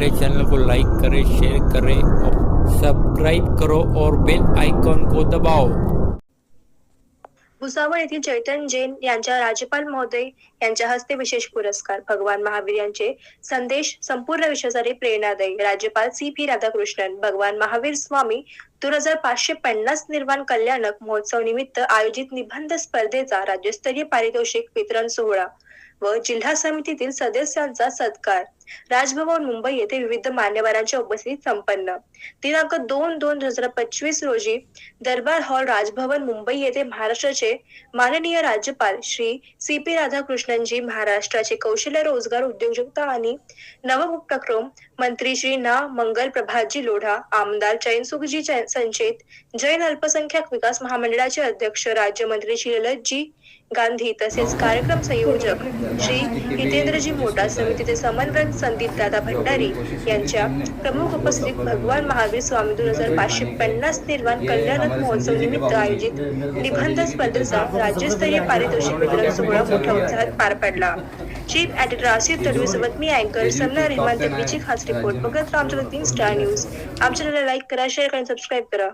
हमारे चैनल को लाइक करें शेयर करें और सब्सक्राइब करो और बेल आइकॉन को दबाओ। भुसावळ येथील चैतन्य जैन यांच्या राज्यपाल महोदय यांच्या हस्ते विशेष पुरस्कार भगवान महावीर यांचे संदेश संपूर्ण विश्वासाठी प्रेरणादायी. राज्यपाल सी पी राधाकृष्णन भगवान महावीर स्वामी दोन हजार पाचशे पन्नास निर्माण कल्याणक महोत्सव निमित्त आयोजित निबंध स्पर्धेचा राज्यस्तरीय पारितोषिक वितरण सोहळा व जिल्हा समितीतील सदस्यांचा सत्कार. राजभवन मुंबई येथे विविध मान्यवरांच्या उपस्थितीत संपन्न. दिनांक दोन दोन दोन हजार पंचवीस रोजी दरबार हॉल राजभवन मुंबई येथे महाराष्ट्राचे माननीय राज्यपाल श्री सी पी राधाकृष्णनजी महाराष्ट्राचे कौशल्य रोजगार उद्योजकता आणि नवउपक्रम मंत्री श्री ना मंगल प्रभातजी लोढा आमदार चैनसुखजी संचेत जैन अल्पसंख्याक विकास महामंडळाचे अध्यक्ष राज्यमंत्री श्री ललितजी गांधी तसेच कार्यक्रम संयोजक श्री हितेंद्रजी मोटा समितीचे समन्वयक संदीप दादा भंडारी यांच्या प्रमुख उपस्थित भगवान महावीर स्वामी दोन हजार पाचशे पन्नास निर्माण कल्याणक महोत्सव निमित्त आयोजित निबंध स्पर्धेचा राज्यस्तरीय पारितोषिक वितरण सोहळा मोठ्या उत्साहात पार पडला. चीफ एडिटर आसिफ तडवी सोबत मी अँकर समना रहमान तडवीची खास रिपोर्ट बघत रामचंद्र तीन स्टार न्यूज. आमच्या लाईक करा शेअर करा सबस्क्राईब करा.